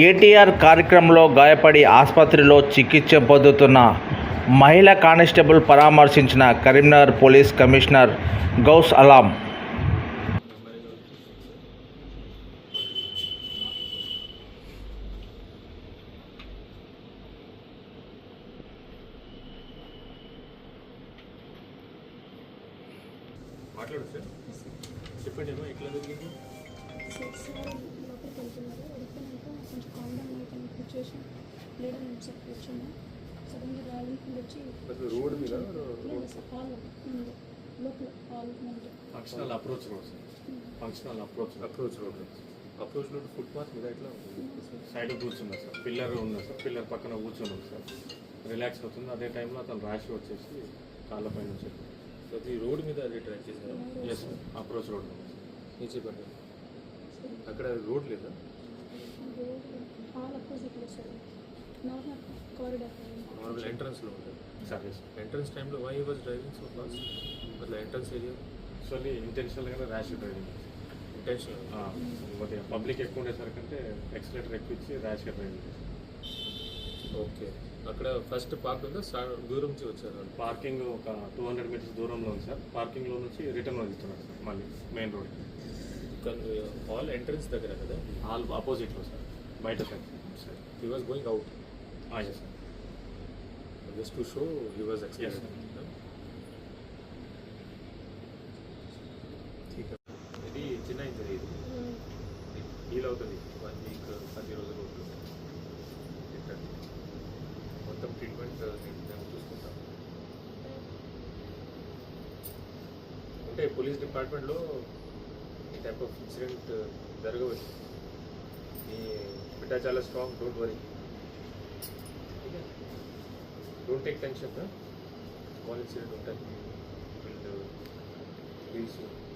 కేటీఆర్ కార్యక్రమంలో గాయపడి ఆసుపత్రిలో చికిత్స పొందుతున్న మహిళా కానిస్టేబుల్ పరామర్శించిన కరీంనగర్ పోలీస్ కమిషనర్ గౌస్ అలాం. చెప్పండి ఎట్లా నుంచి సార్ కూర్చున్నా. సడన్గా ఎన్ఫీల్డ్ వచ్చి రోడ్ మీద లోపల functional approach road sir functional approach approach road approach road footpath మీద ఎట్లా సైడ్ కూర్చున్నా సార్ పిల్లర్ ఉన్నా సార్ పిల్లర్ పక్కన కూర్చున్నాం సార్ రిలాక్స్ అవుతుంది అదే టైంలో అతను ర్యాష్ వచ్చేసి కాళ్ళపై నుంచి. సో అది రోడ్ మీద అది ట్రాక్ చేశారు? ఎస్ అప్రోచ్ రోడ్ నీచే పడ్డారు అక్కడ రోడ్ లేదా? హాల్ అపోజిట్లో సార్ నార్మల్ కారిడార్ నార్మల్ ఎంట్రన్స్లో ఉంటుంది సార్ ఎస్ ఎంట్రన్స్ టైంలో why was driving so fast అట్లా ఎంట్రన్స్ ఏరియా యాక్చువల్లీ ఇంటెన్షనల్గా ర్యాష్ డ్రైవింగ్ ఇంటెన్షన్ కొద్దిగా పబ్లిక్ ఎక్కువ ఉండేసరికంటే ఎక్సలేటర్ ఎక్కించి ర్యాష్గా డ్రైవింగ్ ఓకే అక్కడ ఫస్ట్ పార్క్ ఉందా? దూరం నుంచి వచ్చారు పార్కింగ్ ఒక టూ హండ్రెడ్ మీటర్స్ దూరంలో ఉంది సార్ పార్కింగ్లో నుంచి రిటర్న్ వదిలిస్తున్నారు సార్ మళ్ళీ మెయిన్ రోడ్ హాల్ ఎంట్రన్స్ దగ్గర కదా? హాల్ ఆపోజిట్లో సార్ బయట side sir he was going out yes sir just to show he was Yes, experience ఇది చిన్న ఇంజరీ ఇది. హీల్ అవుతుంది. వన్ వీక్ పది రోజులు ఉంటుంది మొత్తం ట్రీట్మెంట్ మేము చూసుకుంటాం. అంటే పోలీస్ డిపార్ట్మెంట్లో ఈ టైప్ ఆఫ్ ఇన్సిడెంట్ జరగవచ్చు. that's all strong don't worry don't take tension huh? call it here don't take it will uh, be soon